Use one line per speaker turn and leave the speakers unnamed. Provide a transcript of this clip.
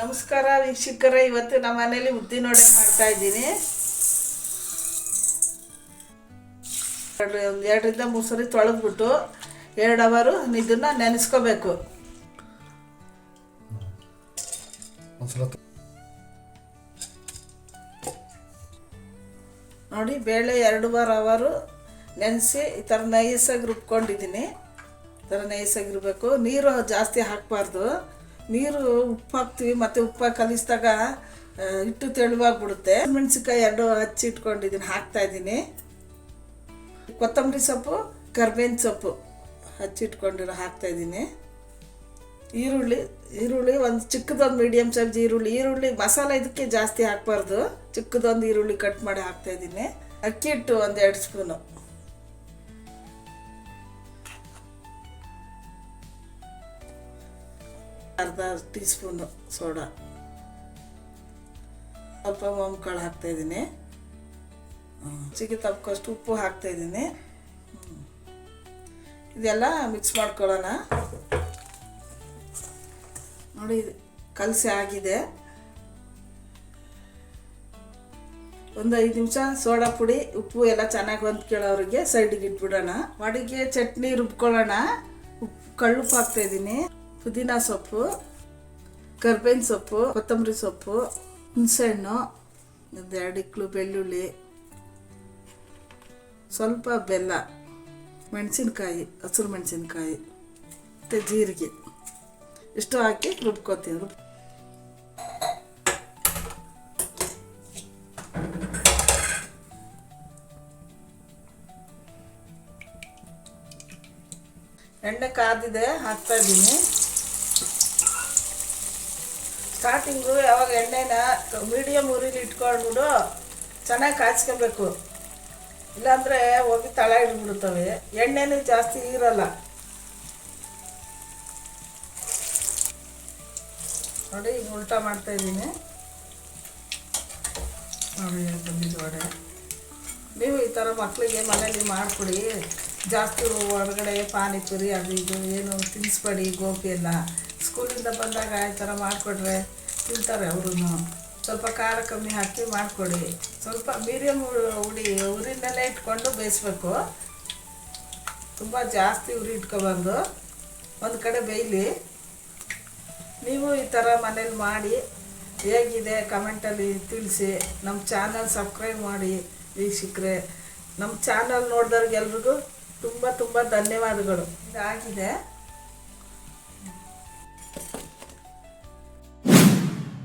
ನಮಸ್ಕಾರ ವೀಕ್ಷಕರ ಇವತ್ತು ನಮ್ಮ ಮನೇಲಿ ಉದ್ದಿನ ವಡೆ ಮಾಡ್ತಾ ಇದ್ದೀನಿ. ಒಂದು ಎರಡರಿಂದ ಮೂರು ಸರಿ ತೊಳೆದ್ಬಿಟ್ಟು ಎರಡು ಅವರು ಇದನ್ನ ನೆನೆಸ್ಕೋಬೇಕು. ನೋಡಿ ಬೇಳೆ ಎರಡೂವರೆ ಅವರು ನೆನೆಸಿ ಈ ಥರ ನೈಸಾಗಿ ರುಬ್ಕೊಂಡಿದ್ದೀನಿ. ಈ ಥರ ನೈಸಾಗಿ ಇರಬೇಕು. ನೀರು ಜಾಸ್ತಿ ಹಾಕಬಾರ್ದು. ನೀರು ಉಪ್ಪು ಹಾಕ್ತೀವಿ ಮತ್ತು ಉಪ್ಪು ಕಲಿಸಿದಾಗ ಹಿಟ್ಟು ತೆಳುವಾಗಿ ಬಿಡುತ್ತೆ ಮೆಣಸಿನ್ಕಾಯಿ ಎರಡು ಹಚ್ಚಿ ಇಟ್ಕೊಂಡಿದ್ದೀನಿ, ಹಾಕ್ತಾ ಇದ್ದೀನಿ. ಕೊತ್ತಂಬರಿ ಸೊಪ್ಪು, ಕರ್ಬೇವಿನ ಸೊಪ್ಪು ಹಚ್ಚಿಟ್ಕೊಂಡಿರೋ ಹಾಕ್ತಾ ಇದ್ದೀನಿ. ಈರುಳ್ಳಿ ಈರುಳ್ಳಿ ಒಂದು ಚಿಕ್ಕದೊಂದು ಮೀಡಿಯಮ್ ಸೈಜ್ ಈರುಳ್ಳಿ. ಈರುಳ್ಳಿ ಮಸಾಲೆ ಇದಕ್ಕೆ ಜಾಸ್ತಿ ಹಾಕ್ಬಾರ್ದು. ಚಿಕ್ಕದೊಂದು ಈರುಳ್ಳಿ ಕಟ್ ಮಾಡಿ ಹಾಕ್ತಾ ಇದ್ದೀನಿ. ಅಕ್ಕಿ ಹಿಟ್ಟು ಒಂದು ಎರಡು ಸ್ಪೂನು ಅರ್ಧ ಟೀ ಸ್ಪೂನು ಸೋಡಾ ಸ್ವಲ್ಪ ಕಾಳು ಹಾಕ್ತಾಯಿದ್ದೀನಿ ಚಿಕ್ಕಿ ತಪ್ಪಕಷ್ಟು ಉಪ್ಪು ಹಾಕ್ತಾಯಿದ್ದೀನಿ ಇದೆಲ್ಲ ಮಿಕ್ಸ್ ಮಾಡ್ಕೊಳ್ಳೋಣ. ನೋಡಿ ಕಲಸಿ ಆಗಿದೆ. ಒಂದು ಐದು ನಿಮಿಷ ಸೋಡಾ ಪುಡಿ, ಉಪ್ಪು ಎಲ್ಲ ಚೆನ್ನಾಗಿ ಹೊಂದ್ಕೊಳ್ಳೋರಿಗೆ ಸೈಡಿಗೆ ಇಟ್ಬಿಡೋಣ. ಅಡುಗೆ ಚಟ್ನಿ ರುಬ್ಕೊಳ್ಳೋಣ. ಉಪ್ಪು ಕಳ್ಳುಪ್ಪು ಹಾಕ್ತಾ ಇದ್ದೀನಿ. ಪುದೀನ ಸೊಪ್ಪು, ಕರ್ಬೇವಿನ ಸೊಪ್ಪು, ಕೊತ್ತಂಬರಿ ಸೊಪ್ಪು, ಹುಣಸೆಹಣ್ಣು ಒಂದು ಎರಡು ಇಕ್ಳು ಬೆಳ್ಳುಳ್ಳಿ, ಸ್ವಲ್ಪ ಬೆಲ್ಲ, ಮೆಣಸಿನ್ಕಾಯಿ, ಹಸಿರು ಮೆಣಸಿನ್ಕಾಯಿ, ಮತ್ತು ಜೀರಿಗೆ. ಇಷ್ಟು ಹಾಕಿ ರುಬ್ಕೋತೀನಿ, ರುಬ್ ಎಣ್ಣೆ ಕಾದಿದೆ, ಹಾಕ್ತಾ ಇದ್ದೀನಿ. ಸ್ಟಾರ್ಟಿಂಗು ಯಾವಾಗ ಎಣ್ಣೆನ ಮೀಡಿಯಮ್ ಉರಿಲಿ ಇಟ್ಕೊಂಡ್ಬಿಡು, ಚೆನ್ನಾಗಿ ಕಾಯಿಸ್ಕೊಬೇಕು. ಇಲ್ಲಾಂದರೆ ಹೋಗಿ ತಳ ಹಿಡ್ಬಿಡ್ತವೆ ಎಣ್ಣೆನೂ ಜಾಸ್ತಿ ಇರಲ್ಲ. ನೋಡಿ, ಈಗ ಉಲ್ಟಾ ಮಾಡ್ತಾ ಇದ್ದೀನಿ. ನೋಡಿ ಬಂದಿದ್ದು ನೀವು ಈ ಥರ ಮಕ್ಕಳಿಗೆ ಮನೇಲಿ ಮಾಡಿಕೊಡಿ. ಜಾಸ್ತಿ ಹೊರಗಡೆ ಪಾನಿಪುರಿ ಅದು ಇದು ಏನು ತಿನ್ನಿಸ್ಬೇಡಿ ಗೋಪಿ ಎಲ್ಲ. ಸ್ಕೂಲಿಂದ ಬಂದಾಗ ಈ ಥರ ಮಾಡಿಕೊಟ್ರೆ ತಿಂತಾರೆ ಅವರು ಸ್ವಲ್ಪ ಖಾರ ಕಮ್ಮಿ ಹಾಕಿ ಮಾಡಿಕೊಡಿ. ಸ್ವಲ್ಪ ಮೀಡಿಯಮ್ ಉಡಿ, ಉರಿನಲ್ಲೇ ಇಟ್ಕೊಂಡು ಬೇಯಿಸ್ಬೇಕು. ತುಂಬ ಜಾಸ್ತಿ ಉರಿ ಇಟ್ಕೊಬಾರ್ದು. ಒಂದು ಕಡೆ ಬೇಯಲಿ. ನೀವು ಈ ಥರ ಮನೇಲಿ ಮಾಡಿ ಹೇಗಿದೆ ಕಮೆಂಟಲ್ಲಿ ತಿಳಿಸಿ. ನಮ್ಮ ಚಾನಲ್ ಸಬ್ಸ್ಕ್ರೈಬ್ ಮಾಡಿ ವೀಕ್ಷಕರೇ. ನಮ್ಮ ಚಾನಲ್ ನೋಡಿದವ್ರಿಗೆ ಎಲ್ರಿಗೂ ತುಂಬ ತುಂಬ ಧನ್ಯವಾದಗಳು. ಇದಾಗಿದೆ.